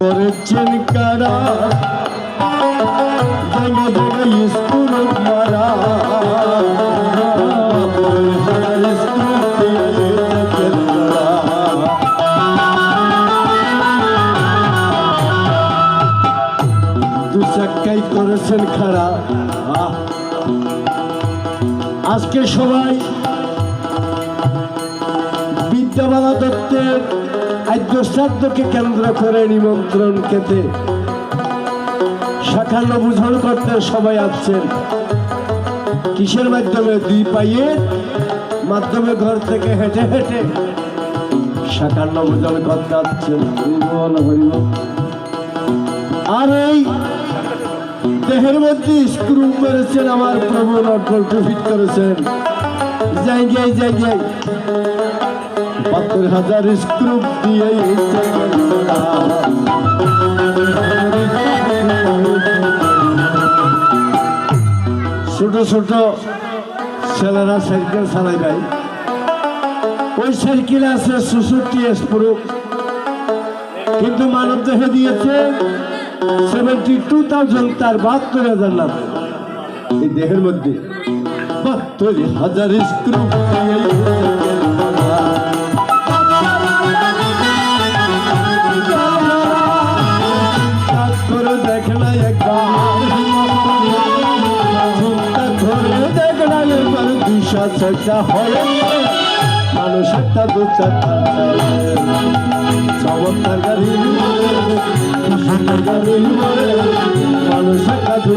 করেছেন কারা? দু চাক্কাই করেছেন খারা। আজকে সবাই বিদ্যাবালা দত্তের আদ্য শ্রাদ্ধকে কেন্দ্র করে নিমন্ত্রণ খেতে। শাখান্ন বুঝন করতে সবাই আসছেন। কিসের মাধ্যমে? দুই পাইয়ের মাধ্যমে ঘর থেকে হেঁটে হেঁটে শাখান্ন বুঝন করতে আসছেন। আর এই দেহের মধ্যে স্ক্রু মেরেছেন আমার প্রভু নটল ফিট করেছেন। যাই যাই যাই যাই। বাহাত্তর হাজার স্ক্রু দিয়ে ছোট ছোট ছেলেরা সাইকেল চালাই ভাই। ওই সাইকেল আছে চৌষট্টি স্প্রুপ কিন্তু মানব দেহে দিয়েছে সেভেন্টি টু থাউজেন্ড তার বাহাত্তর হাজার নাম। এই দেহের মধ্যে বাহাত্তর হাজার স্ক্রু চারটা হয় মানুষ একটা দু চারটা চমৎকার গাড়ি মানুষ একটা দু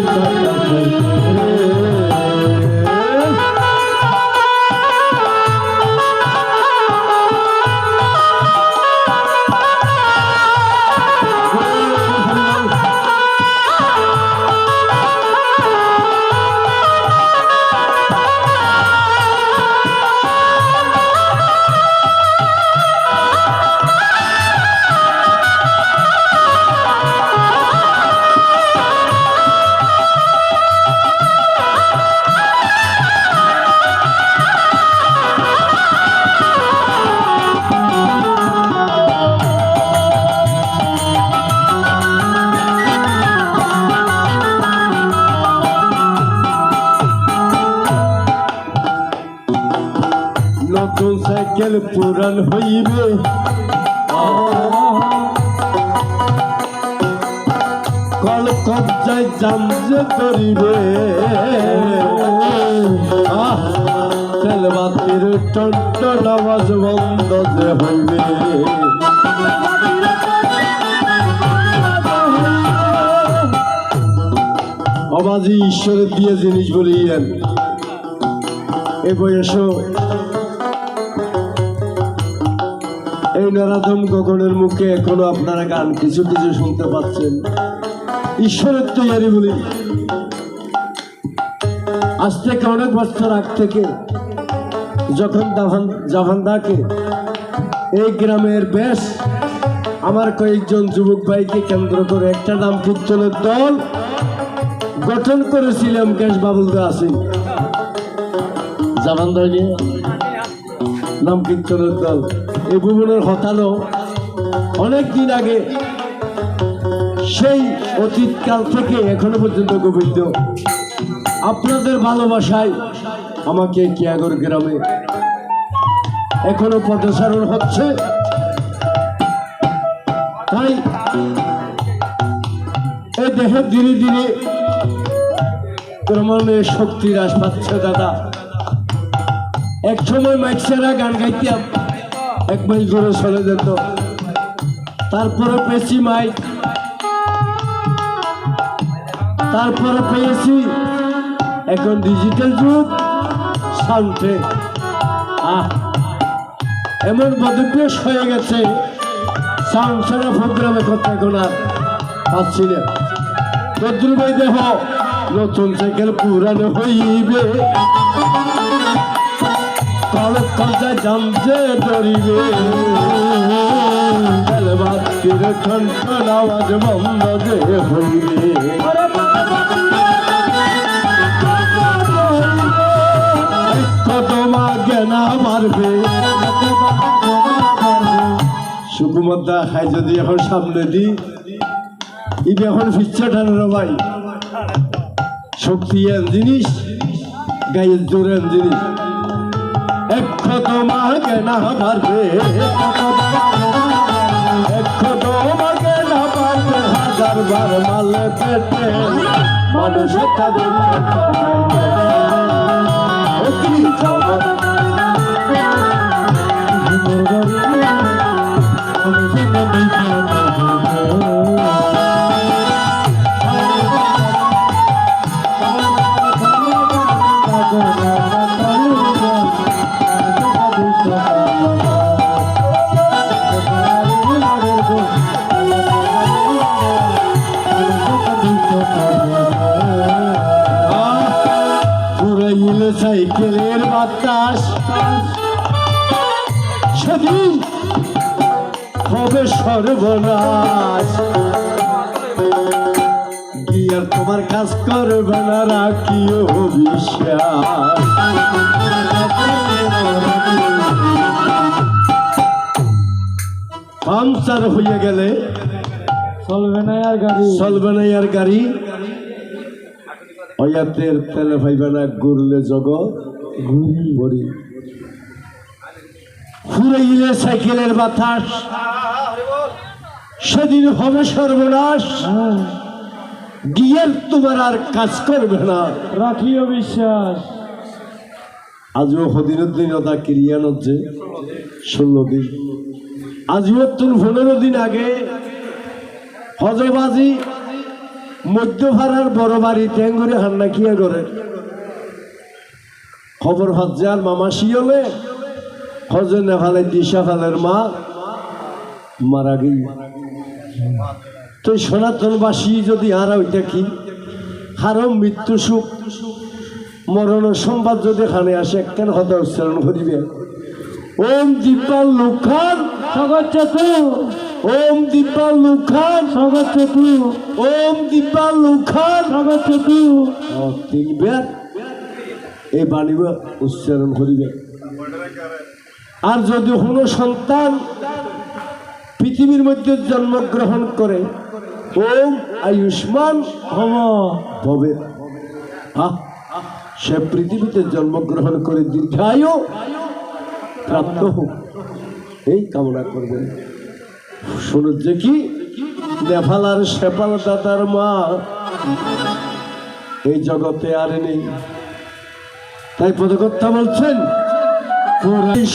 সাইকেল পুরান হইবে। কল কবজায় জাম যে ধরিবে আহ, তেল বাতির টন আওয়াজ বন্ধ যে হইবে। আওয়াজই ঈশ্বরের দিয়ে জিনিস বলিয়েন। এ বয়সও এই নরাধম গগনের মুখে এখনও আপনারা গান কিছু কিছু শুনতে পাচ্ছেন। ঈশ্বরের তৈরি বলি। আজ থেকে অনেক বছর আগ থেকে যখন দাভান এই গ্রামের বেশ আমার কয়েকজন যুবক ভাইকে কেন্দ্র করে একটা নাম কীর্তনের দল গঠন করেছিলাম কেশ বাবুলদা আসিন জাভান্দা নিয়ে নাম কীর্তনের দল। এই ভুবনের হতানো অনেক দিন আগে সেই অতীতকাল থেকে এখনও পর্যন্ত গোবিন্দ আপনাদের ভালোবাসায় আমাকে কিয়াগর গ্রামে এখনও পদচারণ হচ্ছে। তাই এই দেহে ধীরে ধীরে ক্রমণে শক্তি হ্রাস পাচ্ছে দাদা। এক সময় মাইকসারা গান গাইতাম। এক মাইল ধরে চলে যেত। তারপরে পেয়েছি মাইক তারপরে পেয়েছি এখন ডিজিটাল যুগ সাউন্ডে আহ। এমন বদভ্যাস হয়ে গেছে সাউন্ড ছাড়া প্রোগ্রামে করতে এখন আর পাচ্ছি না। বদ্রু ভাই দেহ, নতুন সাইকেল পুরানো হইবে। কলক কলজা জামজে ধরিবে। বাতির ঠন ঠন আওয়াজ বন্ধ যে হইবে। মারবে সুকুমার খাই যদি এখন সামনে দিই ইবে এখন ফিচ্ছা টানো ভাই। শক্তি এন জিনিস গায়ের জোর এন জিনিস। এক তোমাকে না পারবে। এক তোমাকে না পারবে হাজার বার মালে পেটে মানুষের তাদের পুরাইলে সাইকেলের বাতাস। সেদিন হবে সর্বনাশ। গিয়ার তোমার কাজ করবে না রাখিও পাংচার হইয়া গেলে চলবে না আর গাড়ি। চলবে না আর গাড়ি। অয়াতের তেলে ভাইবে না ঘুরলে জগৎ ঘুরি ঘুরি ফুরাইলে সাইকেলের বাতাস সেদিন হবে সর্বনাশ গিয়ার তোমার আর কাজ করবে না। রাখিও বিশ্বাস। আজও হদিনুদ্দিনতা ক্রিয়ান হচ্ছে ষোলো দিন। আজও তোর পনেরো দিন আগে হজবাজি মধ্যভাড়ার বড় বাড়ি ট্যাঙ্গুরে হান্না কিয়া করে খবর হজ্জার মামা শিয়লে হজে নেফালে দিশা ফালের মা মারা গেই। তো সনাতনবাসী যদি হারা ওইটা কি? হারম মৃত্যু সুখ মরণের সংবাদ যদি এখানে আসে কেন হতে উচ্চারণ করিবে ওম দিব্যাল লুখান স্বাগত চতু ওম দিব্যাল লুখান স্বাগত চতু ওম দিব্যাল লুখান স্বাগত চতু তিনবার এই বাণী উচ্চারণ করিবে। আর যদি কোনো সন্তান পৃথিবীর মধ্যে জন্মগ্রহণ করে ওম আয়ুষ্মান হব ভবে। আহ, সে পৃথিবীতে জন্মগ্রহণ করে দীর্ঘায়ু প্রাপ্ত হোক। এই কামনা করবেন। শুনুন যে কি নেপাল আর সেপাল দাদার মা। এই জগতে আর নেই। তাই পদকর্তা বলছেন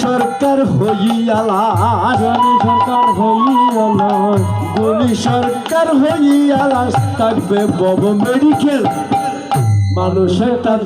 সরকার হইয়ালা সরকার হইল গুলি সরকার হইয়ালা থাকবে বব মেডিকেল। মানুষের তার